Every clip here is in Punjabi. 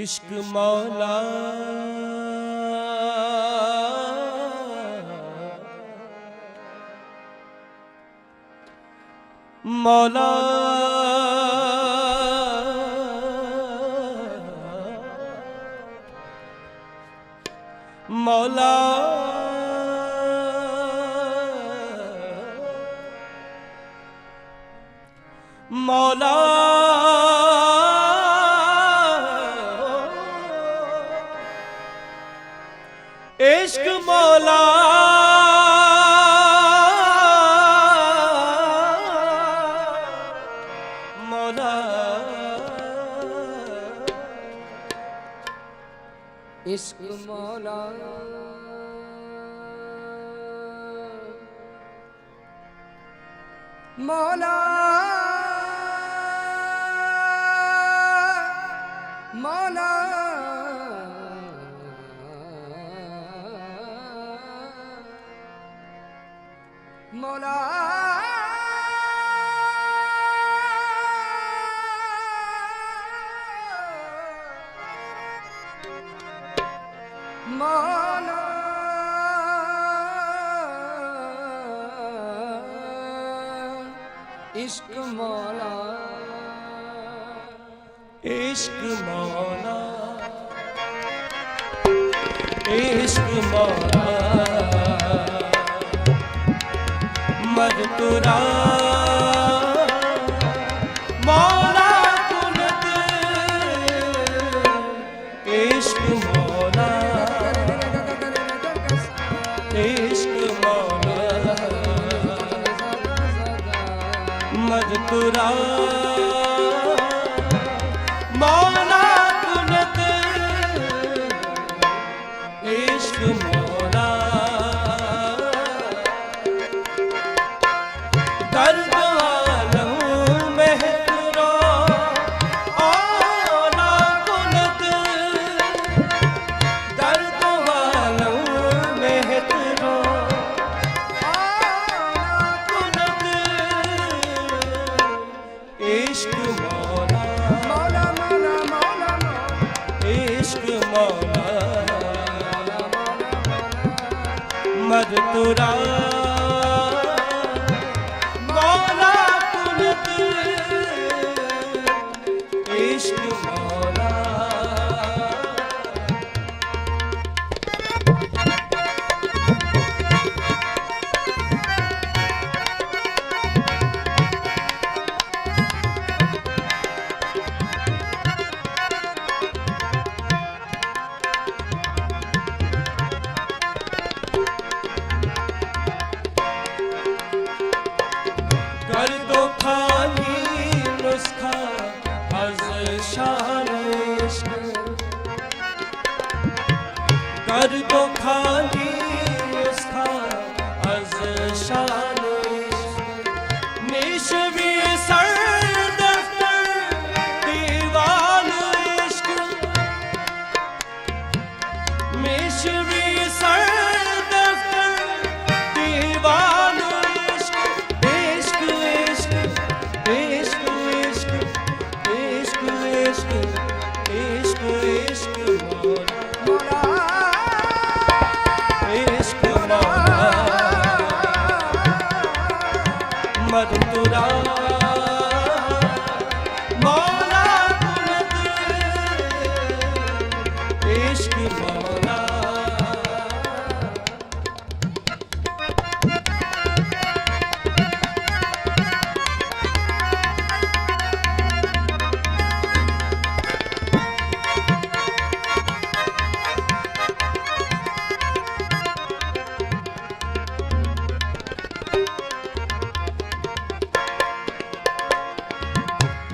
ਇਸ਼ਕ ਮੌਲਾ। ਮੌਲਾ। ਮੌਲਾ। ਮੌਲਾ। مولاي ਇਸ਼ਕ ਮੌਲਾ। ਇਸ਼ਕ ਮੌਲਾ। ਇਸ਼ਕ ਮੌਲਾ। ਮਜਤੁਰਾ ਮਜ ਤੁਰਾ ਜਦ ਤੁਰਾ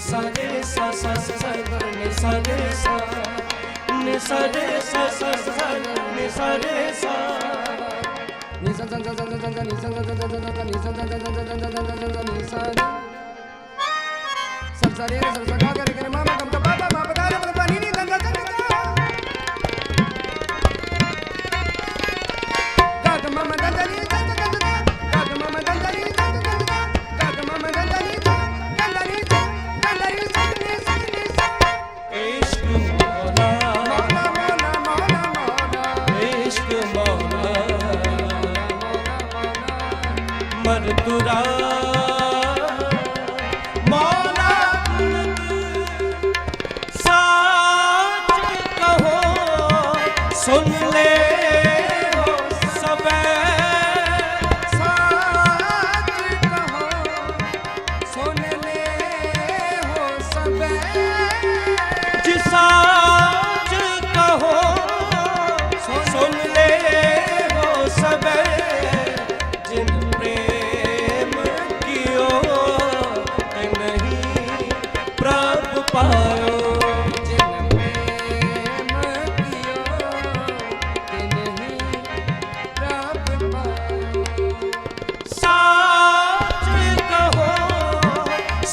sa re sa sa sa sa ne sa re sa ne sa re sa sa sa sa ne sa re sa ni sa sa sa sa sa sa ni sa sa sa sa sa sa ni sa sa sa sa sa sa sa sa ni sa sa re sa sa ga ga re ga ma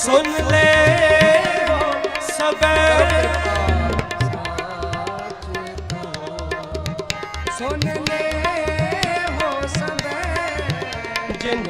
ਸੁਣ ਲੈ ਸਬੈ ਸੁਣ ਲੈ ਹੋ ਸਬੈ ਜਿਨ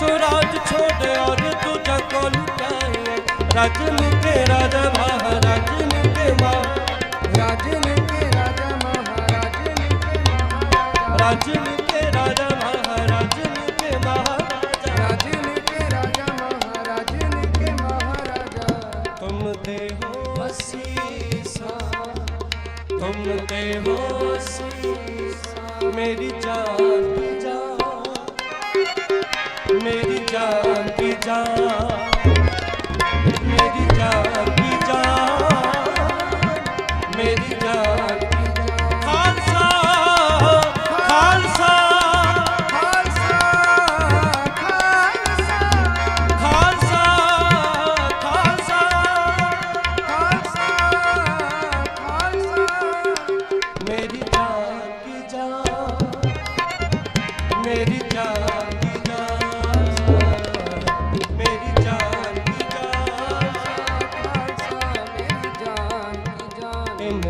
ਸੁਰਾਜ ਛੋੜ ਔਰ ਤੁਝ ਕੋ ਲੁਟਾਏ ਰਾਜ ਮੁਕੇ ਰਾਜਾ ਮਹਾਰਾਜ ਮੁਕੇ ਮਾ ਰਾਜ ਮੁਕੇ ਰਾਜਾ ਮਹਾਰਾਜ ਮੁਕੇ ਮਹਾਰਾਜ।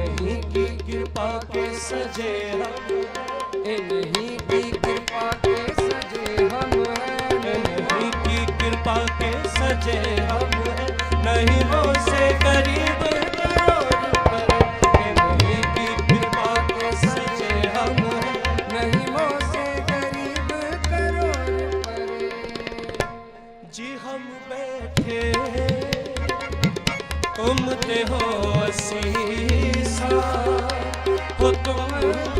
इन्हीं की कृपा के सजे हम इन्हीं की कृपा के सजे हम इन्हीं की कृपा के सजे हम नहीं हो से गरीब जी हम बैठे ਉਮਤ ਹੋ ਅਸੀਂ পুতুল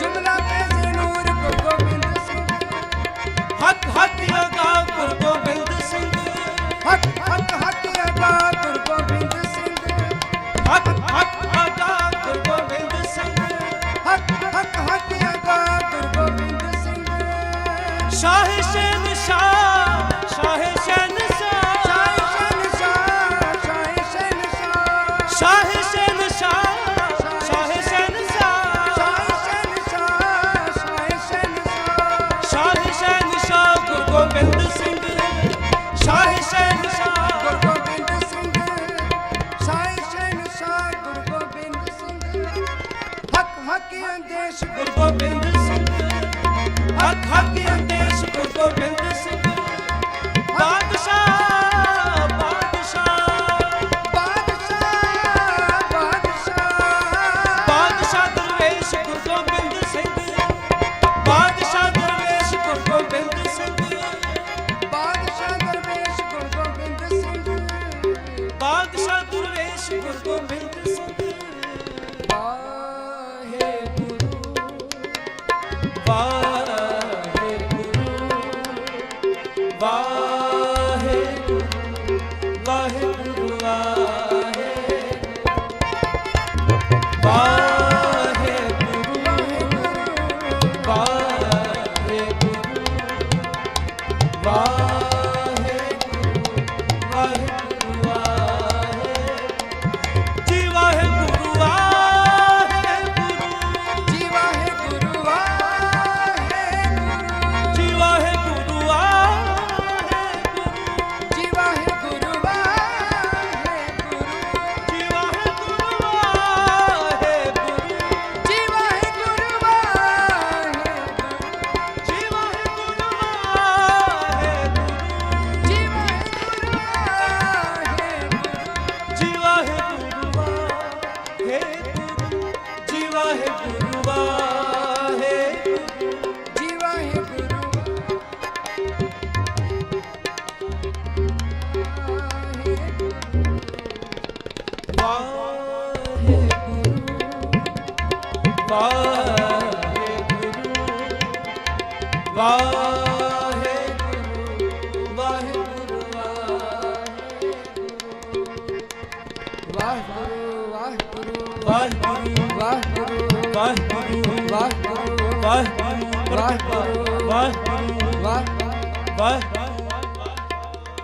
ਜੁਮਲਾ ਹੱਥ ਹੱਥ ਅਗਾ ਗੁਰ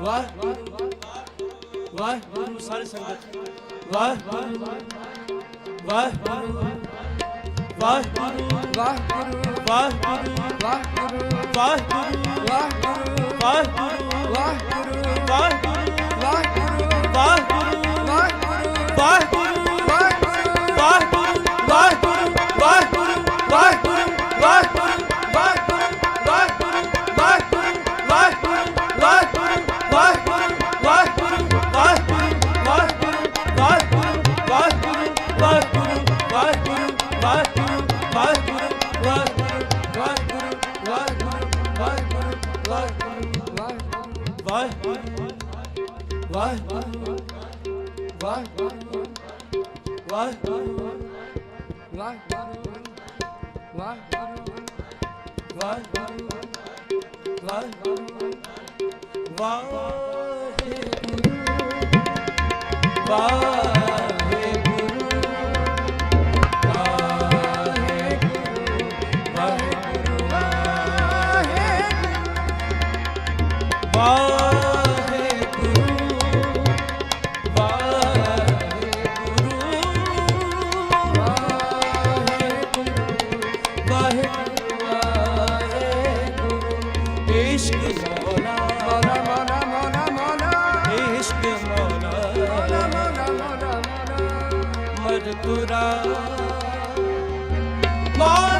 ਵਾਹਿਗੁਰੂ ਵਾਹਿਗੁਰੂ ਸਾਰੇ ਸੰਗਤ ਵਾਹਿਗੁਰੂ ਵਾਹਿਗੁਰੂ ਵਾਹਿਗੁਰੂ ਵਾਹਿਗੁਰੂ ਵਾਹਿਗੁਰੂ ਵਾਹਿਗੁਰੂ ਵਾਹਿਗੁਰੂ ਵਾਹਿਗੁਰੂ ਵਾਹਿਗੁਰੂ ਵਾਹਿਗੁਰੂ ਵਾਹਿਗੁਰੂ ਵਾਹਿਗੁਰੂ ਵਾਹਿਗੁਰੂ ਵਾਹਿਗੁਰੂ ਵਾਹਿਗੁਰੂ ਵਾਹਿਗੁਰੂ ਵਾਹਿਗੁਰੂ ਇਸ਼ਕ ਮੌਲਾ ਮੌਲਾ ਪੂਰਾ ਮੋਹ